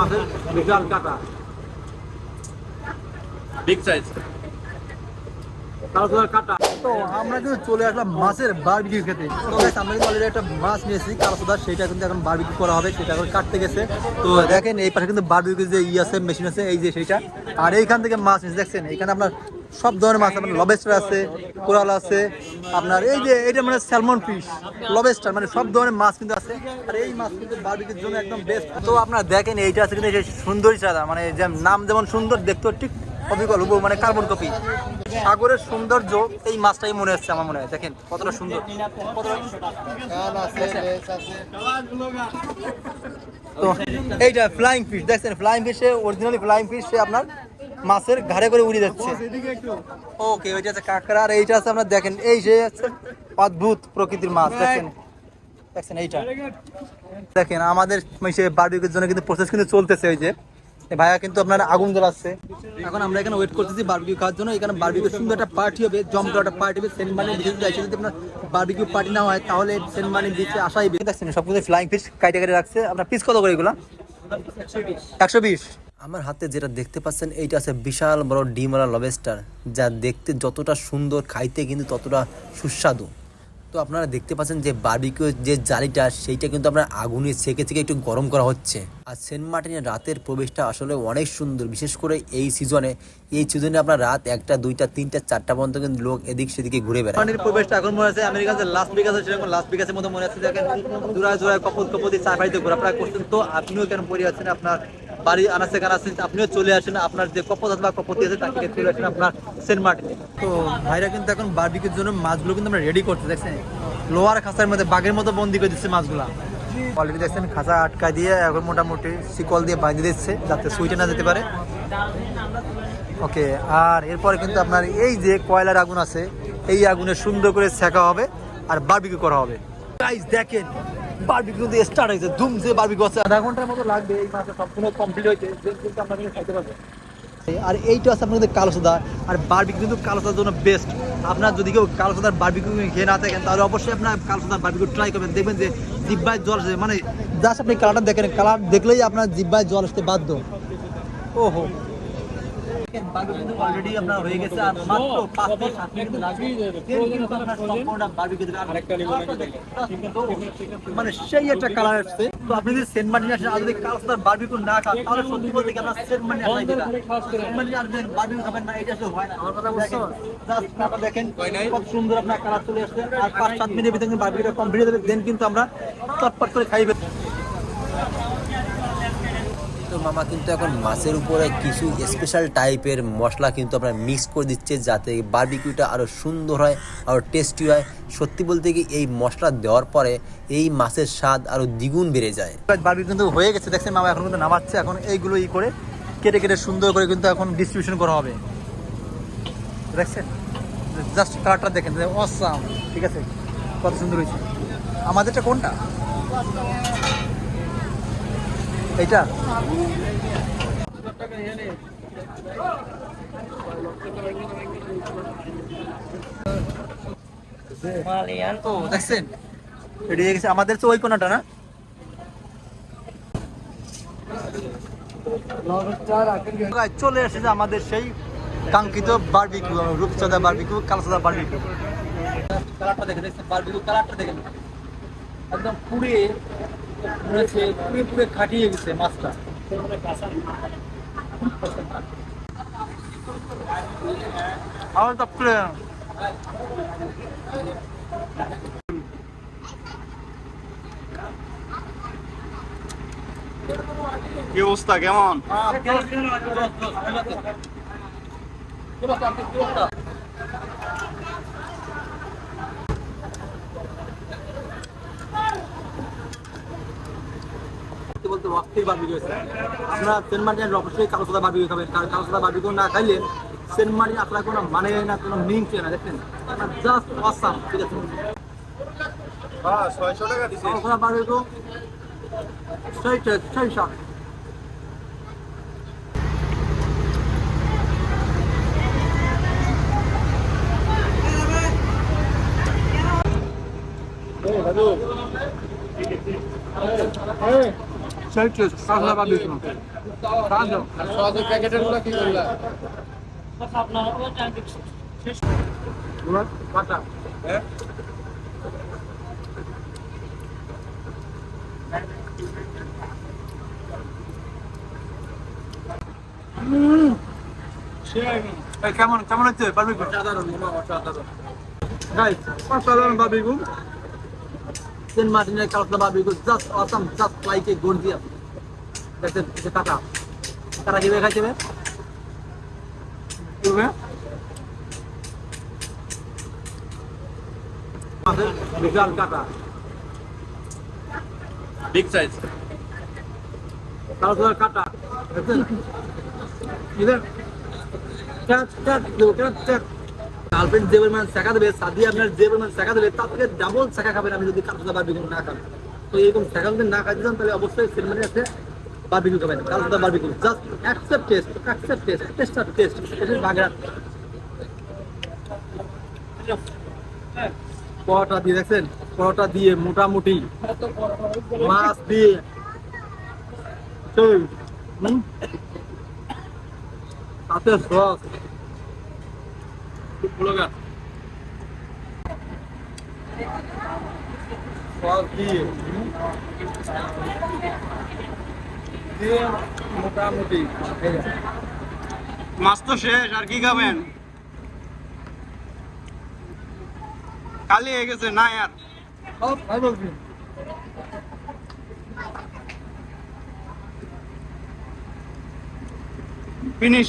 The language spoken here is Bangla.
মাছের বিশাল কাটা। বিগ সাইজ কাটা। তো আমরা কিন্তু চলে আসলাম মাছের বারবিকিউ খেতে। তো আমরা কিন্তু অলরেডি একটা মাছ নিয়েছি কালাসোদা সেটা কিন্তু এখন বারবিকিউ করা হবে সেটা এখন কাটতে গেছে। তো দেখেন এই পাশে কিন্তু বারবিকিউ যে ই আছে মেশিন আছে এই যে সেটা আর এইখান থেকে মাছ নিয়েছে দেখছেন এখানে আপনার সব ধরনের মাছ আপনার লবেস্টার আছে, কোরাল আছে, আপনার এই যে এটা মানে স্যালমন ফিশ লবেস্টার মানে সব ধরনের মাছ কিন্তু আছে। আর এই মাছ কিন্তু বারবিকিউর জন্য একদম বেস্ট তো আপনারা দেখেন, এইটা আছে কিন্তু সুন্দরী সাদা মানে যে নাম যেমন সুন্দর দেখতে ঠিক অবিকল, হুবহু মানে কার্বন কপি সাগরের সৌন্দর্য, এই মাছটাই মনে হচ্ছে আমার মনে হয়, দেখেন কতটা সুন্দর। তো এইটা ফ্লাইং ফিশ দেখছেন ফ্লাইং ফিশে অরিজিনালি ফ্লাইং ফিশ সে আপনার মাছের ঘাড়ে করে উড়ে যাচ্ছে। ওকে ওইটা আছে কাঁকড়া আর এইটা আছে আপনার দেখেন এই যে অদ্ভুত প্রকৃতির মাছ দেখেন। দেখছেন এইটা। দেখেন আমাদের বারবিকিউর জন্য কিন্তু প্রসেস কিন্তু চলতেছে ওই যে। ভাইয়া কিন্তু আপনার আগুন জ্বালাচ্ছে। এখন আমরা এখানে ওয়েট করতেছি বারবিকিউ খাওয়ার জন্য। এখানে বারবিকিউ সুন্দর একটা পার্টি হবে জমকা একটা পার্টি হবে সেন্ট মার্টিন বিচে যাইছে যদি আপনার বারবিকিউ পার্টি না হয় তাহলে সেন্ট মার্টিন বিচে আসাই বেশি দেখছেন সব কিছু ফ্লাইং ফিশ কাইটে কাটে রাখছে। আপনার পিস কত করে এগুলো? একশো বিশ। আমার হাতে যেটা দেখতে পাচ্ছেন, এইটা আছে বিশাল বড় ডিমওয়ালা লবেস্টার যা দেখতে যতটা সুন্দর, খাইতে কিন্তু ততটা সুস্বাদু। তো আপনারা দেখতে পাচ্ছেন যে বার্বিকিউ যে জালিটা, সেইটা কিন্তু আপনার আগুনে সেকে থেকে একটু গরম করা হচ্ছে। আর সেন্ট মার্টিনের রাতের প্রবেশটা আসলে অনেক সুন্দর, বিশেষ করে এই সিজনে এই সিজনে আপনার রাত একটা, দুইটা, তিনটা, চারটা পর্যন্ত কিন্তু লোক এদিক সেদিকে ঘুরে বেড়ায়। প্রবেশটা এখন মনে আছে, আমেরিকার যে লাস্ট বিকাশ লাস্ট বিকাশের মতো মনে আছে। দেখেন জোড়ায় কপত, কপতি ঘোরাফেরা করছেন তো আপনিও কেন আছেন আপনার বাড়ি আনাচে কানাচ্ছেন আপনিও চলে আসেন, আপনার যে কপত বা কপতি আছে, তাকে চলে আসেন আপনার সেন্ট মার্টিনে। তো ভাইরা কিন্তু এখন বার্বিকের জন্য মাছগুলো কিন্তু আমরা রেডি করতে দেখছেন? লোহার খাঁচার মধ্যে, বাঘের মতো বন্দি করে দিচ্ছে মাছগুলা। অলরেডি দেখছেন, খাঁচা আটকা দিয়ে এখন মোটামুটি শিকল দিয়ে বাঁধিয়ে দিচ্ছে, যাতে সুইটে না যেতে পারে। ওকে আর এরপরে কিন্তু আপনার এই যে কয়লার আগুন আছে, এই আগুনে সুন্দর করে ছেঁকা হবে আর বারবিকিউ করা হবে। গাইস দেখেন বারবিকিউ কিন্তু স্টার্ট হয়েছে ধুম যে বারবিকিউ আছে। আধা ঘণ্টার মতো লাগবে এই মাসে সম্পূর্ণ কমপ্লিট হয়েছে কিন্তু আমরা কিন্তু খাইতে পারব। আর এইটা আছে আপনাদের কালো সোদা আর বারবিকিউ কিন্তু কালো সোদার জন্য বেস্ট আপনার যদি কেউ কালো সোদার বারবিকিউ খেয়ে না থাকেন তাহলে অবশ্যই আপনার কালো সোদার বারবিকিউ ট্রাই করবেন। দেখবেন যে জিব্বায় জল আসে মানে জাস্ট আপনি কালারটা দেখেন কালার দেখলেই আপনার জিব্বায় জল আসতে বাধ্য। ওহো। অলরেডি আপনার হয়ে গেছে আর মাত্র পাঁচ থেকে সাত মিনিট লাগবে কিন্তু আপনার সম্পূর্ণ just মানে সেই একটা কালার আসছে। তো আপনি যদি সেন্ট মার্টিন আসেন আর যদি কালার বারবিকিউ না খান তাহলে সত্যি বলতে কি আপনার সেন্ট মার্টিন আসাই দিলা সেন্ট মার্টিন আর বারবিকিউ খাবেন না এটা আসলে হয় না। আমার কথা বুঝছ? জাস্ট আপনারা দেখেন কত সুন্দর আপনার কালার চলে আসছে। আর পাঁচ সাত মিনিটের ভিতরে বারবিকিউটা কমপ্লিট হবে দেন কিন্তু আমরা চটপট করে খাইবে। মামা কিন্তু এখন মাছের উপরে কিছু স্পেশাল টাইপের মশলা কিন্তু আপনার মিক্স করে দিচ্ছে যাতে বারবিকিউটা আরও সুন্দর হয় আরও টেস্টি হয়। সত্যি বলতে কি এই মশলা দেওয়ার পরে এই মাছের স্বাদ আরও দ্বিগুণ বেড়ে যায়। বারবিকিউ কিন্তু হয়ে গেছে, দেখছেন মামা এখন কিন্তু নামাচ্ছে, এখন এইগুলো ই করে কেটে কেটে সুন্দর করে কিন্তু এখন ডিস্ট্রিবিউশন করা হবে। দেখছেন? জাস্ট কালারটা দেখেন অসাম ঠিক আছে? কত সুন্দর হয়েছে। আমাদেরটা কোনটা? এইটা ও দেখছেন? রেডি গেছে আমাদের তো ওই কোনাটা না? চলে এসেছে আমাদের সেই কাঙ্ক্ষিত বারবিকিউ রূপচাঁদা বারবিকিউ কালসাদা বারবিকিউ কালারটা দেখে দেখছেন? বারবিকিউ কালারটা দেখেন। একদম পুড়ে পুড়েছে পুড়ে পুড়ে খাটিয়ে গেছে মাছটা। আমার তো কি অবস্থা কেমন? বলতে অস্থির বারবিকিউ হয়েছে। আপনারা সেন্ট মার্টিনের অবশ্যই কালো সাদা বারবিকিউ খাবেন কারণ কালো সাদা বারবিকিউ না খাইলে সেন্ট মার্টিন আপনার কোনো মানে না কোনো মিনিং ছিল না দেখেন জাস্ট অসাম ঠিক আছে? হ্যাঁ ছয়শো টাকা দিছে। কালো সাদা বারবিকিউ স্বাদ সেই টেস্ট কাঁচা কাঁচা হ্যাঁ কেমন কেমন হচ্ছে? বারবিকিউ? সাধারণ মামা অসাধারণ। গাইস অসাধারণ বারবিকিউ। সেন্ট মার্টিনের কালসা barbecue just awesome just like a gorgeous দেখেন এই যে কাটা খাইতে হবে কীভাবে মাছের বিশাল কাটা। বিগ সাইজ কালসার কাটা দেখছেন ট্যাক দেবো ট্যাক ট্যাক গার্লফ্রেন্ড যে পরিমাণ শেখা দেবে সাদি আপনার যে পরিমাণ শেখা দেবে, তার থেকে ডাবল শেখা খাবেন আমি যদি কালসা বারবিকিউ না খান। তো এরকম শেখা যদি না খাইতে চান, তাহলে অবশ্যই সিনেমানি আছে বারবিকিউ খাবেন কালসা barbecue just accept taste accept taste taste আর টেস্ট এটার বাগড়া পরোটা দিয়ে দেখছেন, পরোটা দিয়ে মোটামুটি মাছ দিয়ে সেই? সাথে সস ব্লগার সস দিয়ে মোটামুটি মাছ তো শেষ, আর কি খাবেন? কালি হয়ে গেছে, না আর? ফিনিশ